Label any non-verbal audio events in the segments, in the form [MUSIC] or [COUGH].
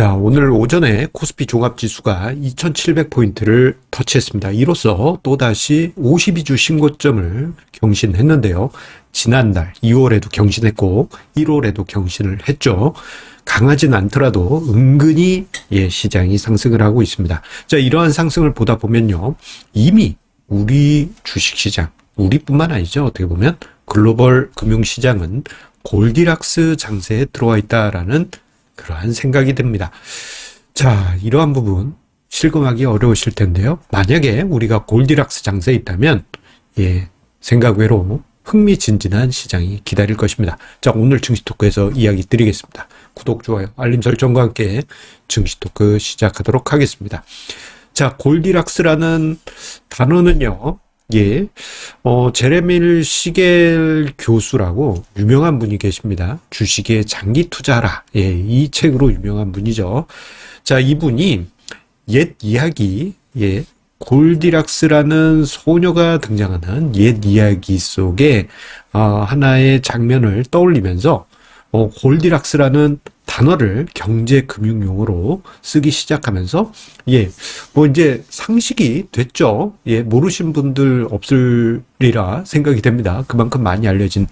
자, 오늘 오전에 코스피 종합지수가 2700포인트를 터치했습니다. 이로써 또다시 52주 신고점을 경신했는데요. 지난달 2월에도 경신했고 1월에도 경신을 했죠. 강하진 않더라도 은근히 예, 시장이 상승을 하고 있습니다. 자, 이러한 상승을 보다 보면요. 이미 우리 주식시장, 우리뿐만 아니죠. 어떻게 보면 글로벌 금융시장은 골디락스 장세에 들어와 있다라는 그러한 생각이 듭니다. 자, 이러한 부분 실감하기 어려우실 텐데요. 만약에 우리가 골디락스 장세에 있다면, 예, 생각 외로 흥미진진한 시장이 기다릴 것입니다. 자, 오늘 증시 토크에서 이야기 드리겠습니다. 구독, 좋아요, 알림 설정과 함께 증시 토크 시작하도록 하겠습니다. 자, 골디락스라는 단어는요, 예, 어, 제레밀 시겔 교수라고 유명한 분이 계십니다. 주식에 장기 투자라. 예, 이 책으로 유명한 분이죠. 자, 이분이 옛 이야기, 예, 골디락스라는 소녀가 등장하는 옛 이야기 속에 어, 하나의 장면을 떠올리면서 어, 골디락스라는 단어를 경제 금융 용어로 쓰기 시작하면서 예, 뭐 이제 상식이 됐죠. 예, 모르신 분들 없으리라 생각이 됩니다. 그만큼 많이 알려진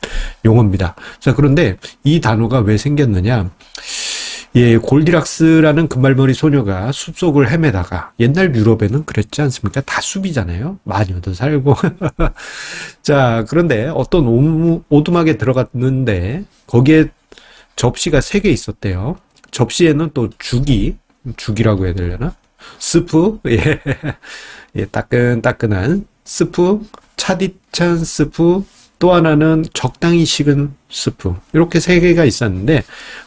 용어입니다. 자, 그런데 이 단어가 왜 생겼느냐? 예, 골디락스라는 금발머리 소녀가 숲속을 헤매다가 옛날 유럽에는 그랬지 않습니까? 다 숲이잖아요. 마녀도 살고. [LAUGHS] 자, 그런데 어떤 오두막에 들어갔는데 거기에 접시가 세개 있었대요. 접시에는 또 죽이, 죽이라고 해야 되려나? 스프, [LAUGHS] 예, 예, 따끈따끈한 스프, 차디찬 스프, 또 하나는 적당히 식은 스프. 이렇게 세 개가 있었는데,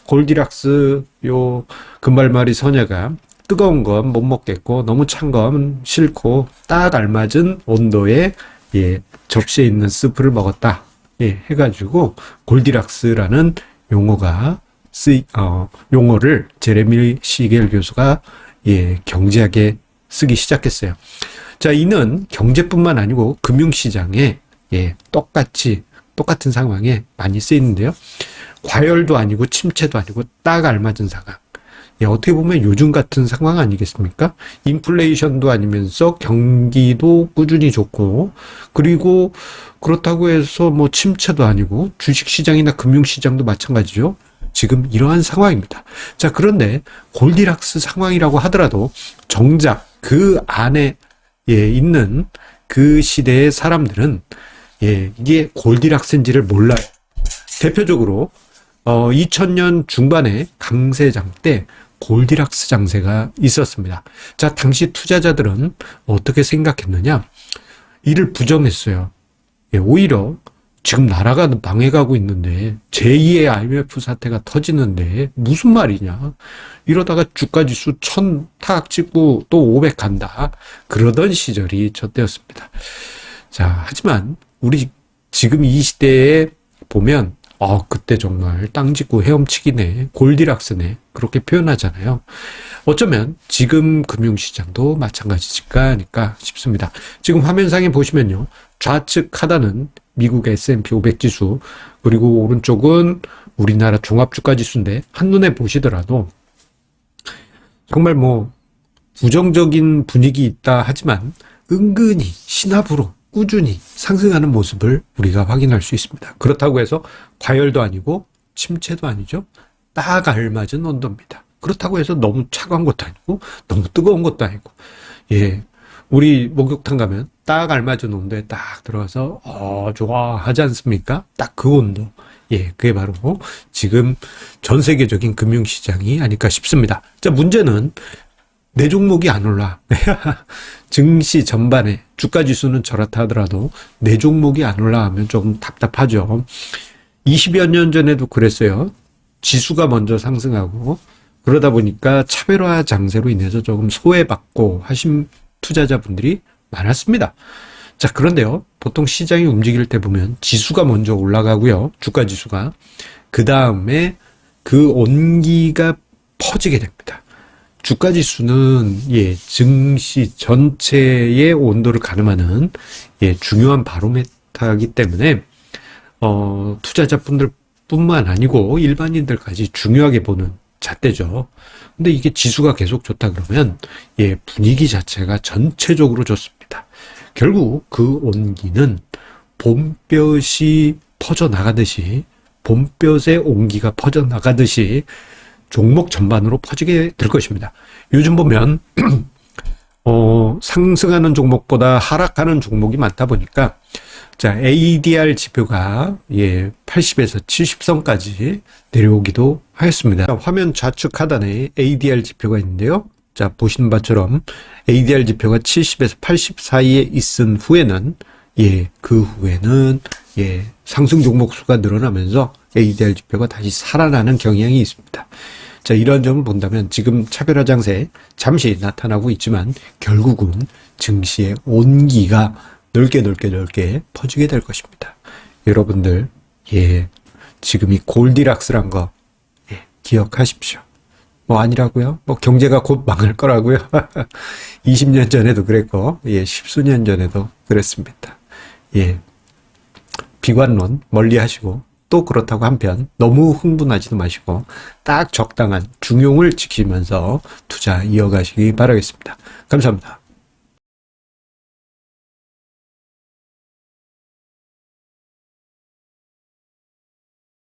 골디락스 요 금발마리 소녀가 뜨거운 건 못 먹겠고, 너무 찬 건 싫고, 딱 알맞은 온도의 예, 접시에 있는 스프를 먹었다. 예, 해가지고, 골디락스라는 용어가 쓰, 어, 용어를 제레미 시겔 교수가 예, 경제학에 쓰기 시작했어요. 자, 이는 경제뿐만 아니고 금융시장에 예, 똑같이 똑같은 상황에 많이 쓰이는데요. 과열도 아니고 침체도 아니고 딱 알맞은 상황. 예, 어떻게 보면 요즘 같은 상황 아니겠습니까? 인플레이션도 아니면서 경기도 꾸준히 좋고, 그리고 그렇다고 해서 뭐 침체도 아니고 주식시장이나 금융시장도 마찬가지죠. 지금 이러한 상황입니다. 자, 그런데 골디락스 상황이라고 하더라도 정작 그 안에 예, 있는 그 시대의 사람들은 예, 이게 골디락스인지를 몰라요. 대표적으로 어 2000년 중반에 강세장 때 골디락스 장세가 있었습니다. 자, 당시 투자자들은 어떻게 생각했느냐? 이를 부정했어요. 예, 오히려 지금 나라가 망해가고 있는데 제2의 IMF 사태가 터지는데 무슨 말이냐? 이러다가 주가 지수 천탁 찍고 또 500 간다. 그러던 시절이 저 때였습니다. 자, 하지만 우리 지금 이 시대에 보면 어, 그때 정말 땅 짚고 헤엄치기네, 골디락스네, 그렇게 표현하잖아요. 어쩌면 지금 금융시장도 마찬가지일까 하니까 싶습니다. 지금 화면상에 보시면요. 좌측 하단은 미국 S&P 500 지수, 그리고 오른쪽은 우리나라 종합주가 지수인데, 한눈에 보시더라도 정말 뭐 부정적인 분위기 있다 하지만 은근히 신압으로 꾸준히 상승하는 모습을 우리가 확인할 수 있습니다. 그렇다고 해서 과열도 아니고 침체도 아니죠. 딱 알맞은 온도입니다. 그렇다고 해서 너무 차가운 것도 아니고 너무 뜨거운 것도 아니고 예. 우리 목욕탕 가면 딱 알맞은 온도에 딱 들어가서 어 좋아 하지 않습니까? 딱 그 온도. 예, 그게 바로 지금 전 세계적인 금융시장이 아닐까 싶습니다. 자, 문제는 내 종목이 안 올라. [LAUGHS] 증시 전반에 주가 지수는 저렇다 하더라도 내 종목이 안 올라가면 조금 답답하죠. 20여 년 전에도 그랬어요. 지수가 먼저 상승하고 그러다 보니까 차별화 장세로 인해서 조금 소외받고 하신 투자자분들이 많았습니다. 자, 그런데요. 보통 시장이 움직일 때 보면 지수가 먼저 올라가고요. 주가 지수가. 그 다음에 그 온기가 퍼지게 됩니다. 주가 지수는 예, 증시 전체의 온도를 가늠하는 예, 중요한 바로메타이기 때문에 어, 투자자분들 뿐만 아니고 일반인들까지 중요하게 보는 잣대죠. 근데 이게 지수가 계속 좋다 그러면 예, 분위기 자체가 전체적으로 좋습니다. 결국 그 온기는 봄볕이 퍼져 나가듯이 봄볕의 온기가 퍼져 나가듯이 종목 전반으로 퍼지게 될 것입니다. 요즘 보면 [CLEARS THROAT] 어, 상승하는 종목보다 하락하는 종목이 많다 보니까 자, ADR 지표가 예, 80에서 70선까지 내려오기도 하였습니다. 자, 화면 좌측 하단에 ADR 지표가 있는데요. 자, 보시는 바처럼 ADR 지표가 70에서 80 사이에 있은 후에는 예, 그 후에는 예, 상승 종목 수가 늘어나면서 ADR 지표가 다시 살아나는 경향이 있습니다. 자, 이런 점을 본다면 지금 차별화 장세 잠시 나타나고 있지만 결국은 증시의 온기가 넓게 넓게 넓게 퍼지게 될 것입니다. 여러분들, 예, 지금 이 골디락스란 거, 예, 기억하십시오. 뭐 아니라고요? 뭐 경제가 곧 망할 거라고요? [LAUGHS] 20년 전에도 그랬고, 예, 십수년 전에도 그랬습니다. 예, 비관론 멀리 하시고, 또 그렇다고 한편 너무 흥분하지도 마시고 딱 적당한 중용을 지키면서 투자 이어가시기 바라겠습니다. 감사합니다.